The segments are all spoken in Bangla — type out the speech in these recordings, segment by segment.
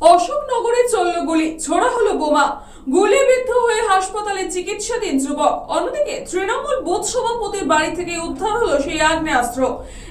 অশোকনগরে চলল গুলি, ছোড়া হলো বোমা। গুলিবিদ্ধ হয়ে হাসপাতালে চিকিৎসাধীন যুবক। অন্যদিকে তৃণমূল বুথ সভাপতির বাড়ি থেকে উদ্ধার হলো সেই আগ্নেয়াস্ত্র।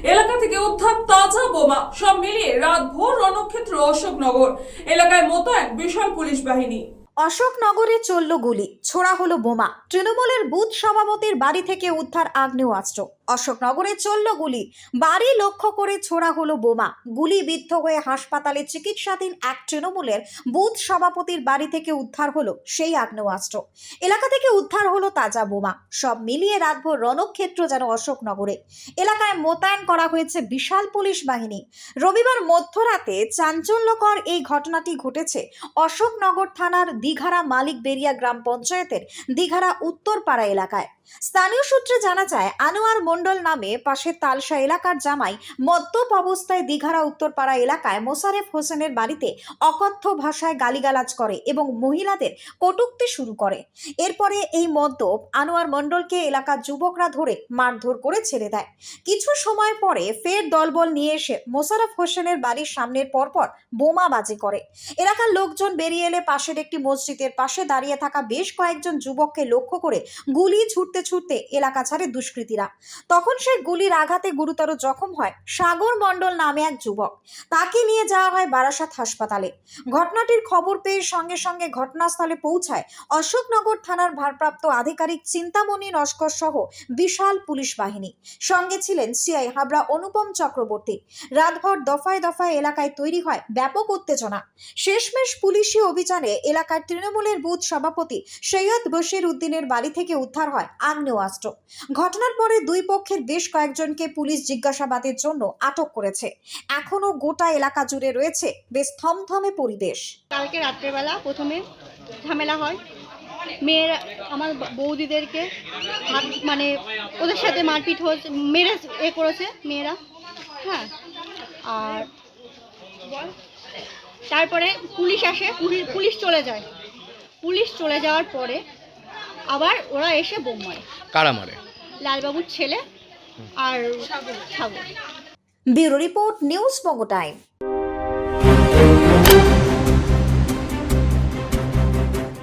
এলাকা থেকে উদ্ধার তাজা বোমা, সব মিলিয়ে রাত ভোর রণক্ষেত্র অশোকনগর। এলাকায় মোতায়েন বিশাল পুলিশ বাহিনী। অশোকনগরে চলল গুলি, ছোড়া হলো বোমা। তৃণমূলের বুথ সভাপতির বাড়ি থেকে উদ্ধার আগ্নেয়াস্ত্র। অশোকনগরে চলল গুলি। বাড়ি লক্ষ্য করে ছোড়া হলো বোমা। গুলি বিদ্ধ হয়ে হাসপাতালে চিকিৎসাধীন এক তৃণমূলের বুথ সভাপতির বাড়ি থেকে উদ্ধার হলো সেই আগ্নেয়াস্ত্র। এলাকা থেকে উদ্ধার হলো তাজা বোমা। সব মিলিয়ে রাতভর রণক্ষেত্র যেন অশোকনগরে। এলাকায় মোতায়েন করা হয়েছে বিশাল পুলিশ বাহিনী। রবিবার মধ্যরাতে চাঞ্চল্যকর এই ঘটনাটি ঘটেছে অশোকনগর থানার দিঘারা মালিক বেরিয়া গ্রাম পঞ্চায়েতের দিঘারা উত্তরপাড়া এলাকায়। স্থানীয় সূত্রে জানা যায়, আনোয়ার মণ্ডল নামে পাশে তালসা এলাকার জামাই মদ্যপ অবস্থায় দিঘারা উত্তরপাড়া এলাকায় মোসারেফ হোসেনের বাড়িতে অকথ্য ভাষায় গালিগালাজ করে এবং মহিলাদের কটুক্তি শুরু করে। এরপরে এই মদ্যপ আনোয়ার মণ্ডলকে এলাকার যুবকরা ধরে মারধর করে ছেড়ে দেয়। কিছু সময় পরে ফের দলবল নিয়ে এসে মোশারফ হোসেনের বাড়ির সামনের পরপর বোমাবাজি করে। এলাকার লোকজন বেরিয়ে এলে পাশের একটি মসজিদের পাশে দাঁড়িয়ে থাকা বেশ কয়েকজন যুবককে লক্ষ্য করে গুলি ছুটতে ছুটতে এলাকা ছাড়ে দুষ্কৃতীরা। তখন সেই গুলির আঘাতে গুরুতর জখম হয় সাগর মণ্ডল নামে এক যুবক। তাকে নিয়ে যাওয়া হয় বারাসাত হাসপাতালে। ঘটনাটির খবর পেয়ে সঙ্গে সঙ্গে ঘটনাস্থলে পৌঁছায় অশোকনগর থানার ভারপ্রাপ্ত আধিকারিক চিন্তামণি নস্কর সহ বিশাল পুলিশ বাহিনী। সঙ্গে ছিলেন সিআই হাবড়া অনুপম চক্রবর্তী। রাতভর দফায় দফায় এলাকায় তৈরি হয় ব্যাপক উত্তেজনা। শেষমেশ পুলিশি অভিযানে এলাকার তৃণমূলের বুথ সভাপতি সৈয়দ বশির উদ্দিনের বাড়ি থেকে উদ্ধার হয় আগ্নেয়াস্ত্র। ঘটনার পরে দুই পক্ষের বেশ কয়েকজনকে পুলিশ জিজ্ঞাসাবাদের জন্য আটক করেছে। এখনও গোটা এলাকা জুড়ে রয়েছে বেশ থমথমে পরিবেশ। কালকে রাত্রেবেলা প্রথমে ঝামেলা হয়। মেয়েরা আমার বৌদিদেরকে হাত মানে ওদের সাথে মারপিট হয়েছে মেরে এ করেছে মেয়েরা। হ্যাঁ আর তারপরে পুলিশ আসে পুলি- পুলিশ চলে যায়। পুলিশ চলে যাওয়ার পরে আবার ওরা এসে বোম মারে। কারা মারে? লালবাবুর ছেলে আর bureau report news Banga time.